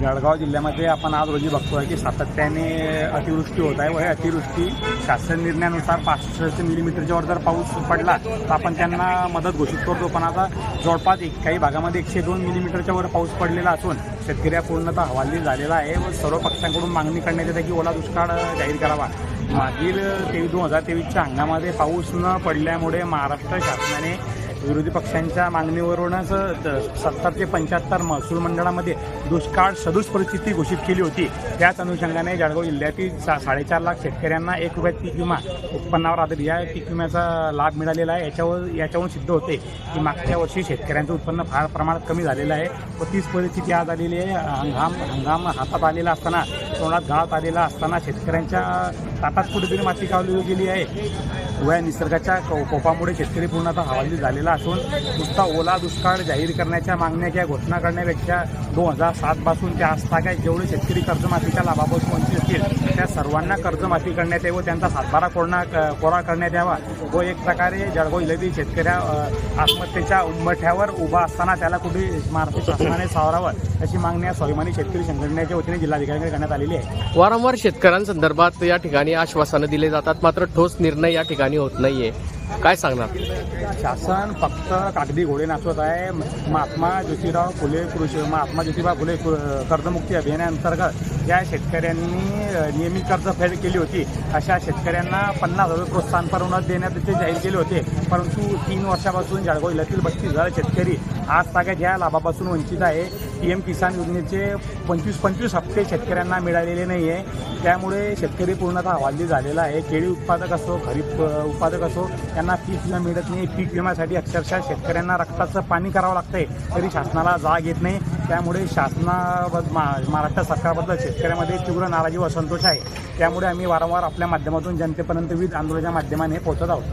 जळगाव जिल्ह्यामध्ये आपण आज रोजी बघतोय की सातत्याने अतिवृष्टी होत आहे व हे अतिवृष्टी शासन निर्णयानुसार पाचशे मिलीमीटरच्या वर जर पाऊस पडला तर आपण त्यांना मदत घोषित करतो. पण आता जवळपास एक काही भागामध्ये एकशे दोन मिलीमीटरच्या वर पाऊस पडलेला असून शेतकऱ्या पूर्णतः हवाली झालेला आहे व सर्व पक्षांकडून मागणी करण्यात येते की ओला दुष्काळ जाहीर करावा. मागील तेवीस दोन हजार तेवीसच्या हंगामामध्ये पाऊस न पडल्यामुळे महाराष्ट्र शासनाने विरोधी पक्षांच्या मागणीवरूनच सत्तर ते पंच्याहत्तर महसूल मंडळामध्ये दुष्काळ सदृश परिस्थिती घोषित केली होती. त्याच अनुषंगाने जळगाव जिल्ह्यातील सा साडेचार लाख शेतकऱ्यांना एक रुपयात पीक विमा उत्पन्नावर आधारित या पीक विम्याचा लाभ मिळालेला आहे. याच्यावर याच्यावरून सिद्ध होते की मागच्या वर्षी शेतकऱ्यांचं उत्पन्न फार प्रमाणात कमी झालेलं आहे. व तीच परिस्थिती आज आलेली आहे. हंगाम हंगाम हातात आलेला असताना तोंडात गाळात आलेला असताना शेतकऱ्यांच्या ताटात कुठेतरी माती कावली गेली आहे. उभ्या निसर्गाच्या को- कोपामुळे शेतकरी पूर्णतः हवाली झालेला असून नुसता ओला दुष्काळ जाहीर करण्याच्या मागण्या किंवा घोषणा करण्यापेक्षा दोन हजार सातपासून ते आज तागायत जेवढे शेतकरी कर्जमाफीच्या लाभापासून वंचित असतील त्या सर्वांना कर्जमाफी करण्यात यावी व त्यांचा सातबारा कोरणा कोरा करण्यात यावा. व एक प्रकारे जळगाव जिल्ह्यातील शेतकऱ्या आत्महत्येच्या उंबठ्यावर उभा असताना त्याला कुठे महाराष्ट्र शासनाने सावरावं अशी मागणी या स्वाभिमानी शेतकरी संघटनेच्या वतीने जिल्हाधिकाऱ्यांकडे करण्यात आलेली आहे. वारंवार शेतकऱ्यांसंदर्भात या ठिकाणी आश्वासनं दिले जातात मात्र ठोस निर्णय या ठिकाणी होत नाहीये. काय सांगणार? शासन फक्त कागदी घोडे नाचवत आहे. महात्मा ज्योतिराव फुले कृषी महात्मा ज्योतिबा फुले कर्जमुक्ती अभियानाअंतर्गत ज्या शेतकऱ्यांनी नियमित कर्ज फेड केली होती. अशा शेतकऱ्यांना पन्नास हजार प्रोत्साहन परवानत देण्यात ते जाहीर केले होते. परंतु तीन वर्षापासून जळगाव जिल्ह्यातील बत्तीस हजार शेतकरी आज ताग्यात ह्या लाभापासून वंचित आहे. पी एम किसान योजनेचे पंचवीस पंचवीस हप्ते शेतकऱ्यांना मिळालेले नाही आहे. त्यामुळे शेतकरी पूर्णतः हवालदिल झालेला आहे. केळी उत्पादक असो खरीप उत्पादक असो त्यांना पीक विमा मिळत नाही. पीक विम्यासाठी अक्षरशः शेतकऱ्यांना रक्ताचं पाणी करावं लागतंय. तरी शासनाला जाग येत नाही. त्यामुळे शासनाबद्द मा- महाराष्ट्र सरकारबद्दल शेतकऱ्यामध्ये तीव्र नाराजी व असंतोष आहे. त्यामुळे आम्ही वारंवार आपल्या माध्यमातून जनतेपर्यंत विविध आंदोलनाच्या माध्यमाने पोहोचत आहोत.